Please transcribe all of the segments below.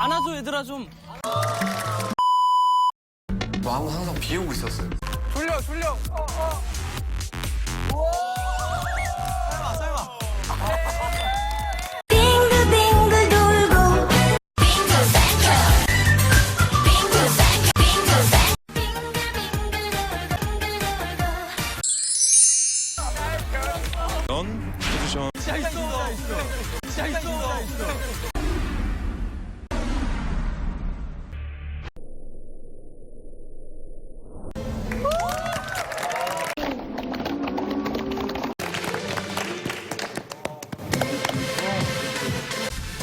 안아줘 얘들아 좀. 마음은 항상 비우고 있었어요. 졸려 졸려. 어, 어. 빙글빙글 돌고 빙글뱅글 빙글뱅글 빙글뱅글 빙글빙글 돌고 넌 포지션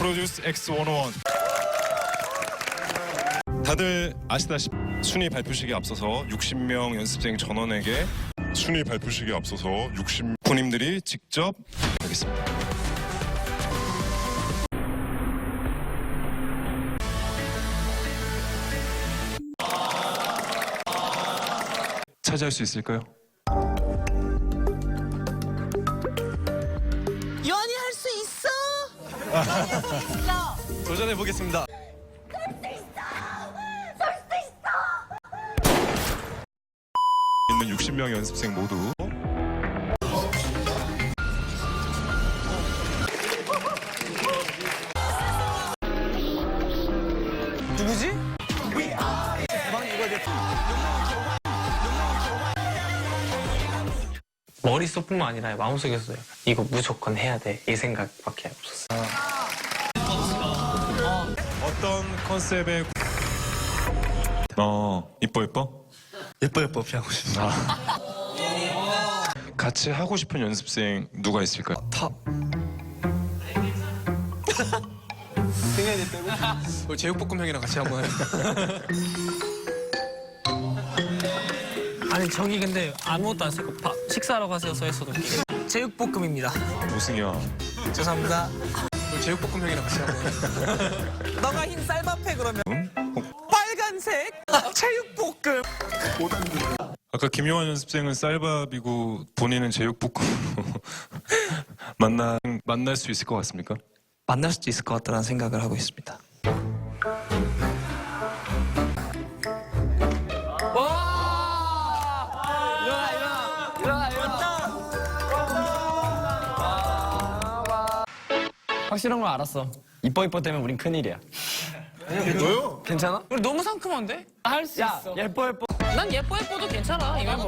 프로듀스 X101 다들 아시다시피 순위 발표식에 앞서서 60명 연습생 전원에게 순위 발표식에 앞서서 60 군인들이 직접 하겠습니다. 차지할 수 있을까요? 도전해 보겠습니다. 있는 60명 연습생 모두 누구지? 머릿속뿐만 아니라 마음속에서도 약간 이거 무조건 해야 돼 이 생각밖에 없었어요. 어떤 컨셉의 어 이뻐 이뻐 예뻐 예뻐 피하고 싶습니다. 같이 하고 싶은 연습생 누가 있을까요? 빼고. 우리 제육볶음 형이랑 같이 한번 해. 아니 저기 근데 아무것도 안 쓰고 밥 식사하러 가세요 써 있어도 제육볶음입니다. 오승이야 죄송합니다. 우리 제육볶음 형이랑 같이 해. 너가 흰 쌀밥해 그러면. 응? 빨간색 체육볶음. 아까 김용환 연습생은 쌀밥이고 본인은 제육볶음으로 만나 만날 수 있을 것 같습니까? 만날 수도 있을 것 같다는 생각을 하고 있습니다. 확실한 걸 알았어. 이뻐 이뻐 때문에 우린 큰일이야. 너요? 괜찮아? 우리 너무 상큼한데? 할수야 있어. 예뻐 예뻐. 난 예뻐 예뻐도 괜찮아 이 멤버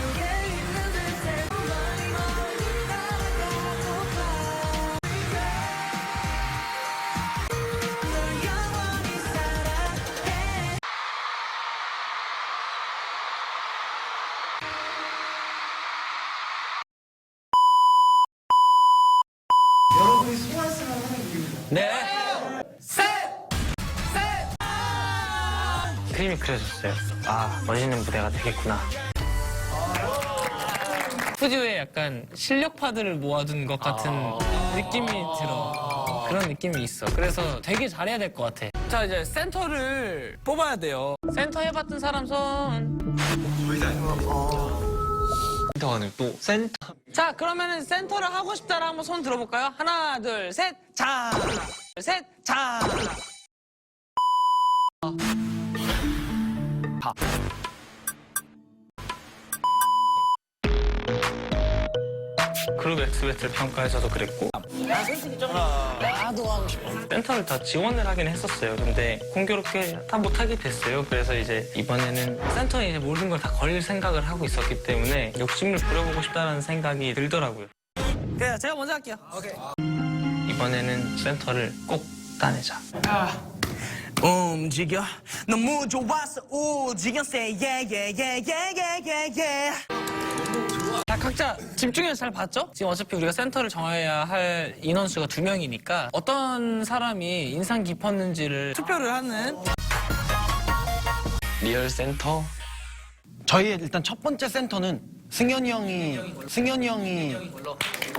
네. 그림이 그려졌어요. 아 멋있는 무대가 되겠구나. 스튜디오에 약간 실력파들을 모아둔 것 같은 느낌이 들어. 그런 느낌이 있어. 그래서 되게 잘해야 될 것 같아. 자 이제 센터를 뽑아야 돼요. 센터 해봤던 사람 손. 센터 안에 또 센터. 자 그러면은 센터를 하고 싶다라 한번 손 들어볼까요? 하나 둘 셋. 자. 둘, 셋. 자. 그룹 엑스베트를 평가해서도 그랬고 센터를 다 지원을 하긴 했었어요. 근데 공교롭게 다 못하게 됐어요. 그래서 이제 이번에는 센터에 이제 모든 걸 다 걸릴 생각을 하고 있었기 때문에 욕심을 부려보고 싶다는 생각이 들더라고요. 그래, 제가 먼저 할게요. 이번에는 센터를 꼭 따내자. 움직여 너무 좋아서 움직여 say yeah yeah yeah yeah yeah yeah 다 각자 집중해서 잘 봤죠? 지금 어차피 우리가 센터를 정해야 할 인원수가 두 명이니까 어떤 사람이 인상 깊었는지를 투표를 하는 리얼 센터. 저희의 일단 첫 번째 센터는 승현이 형이 승현이 형이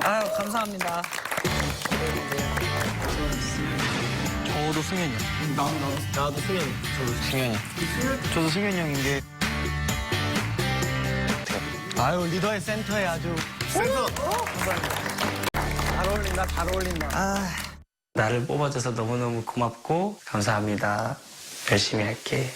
아유 감사합니다. 저도 승현이 형. 나, 나, 나도 승현이. 저도 승현이. 저도 승현이 형인데. 아유 리더의 센터에 아주 센터. 잘 어울린다 잘 어울린다. 나를 뽑아줘서 너무너무 고맙고 감사합니다. 열심히 할게.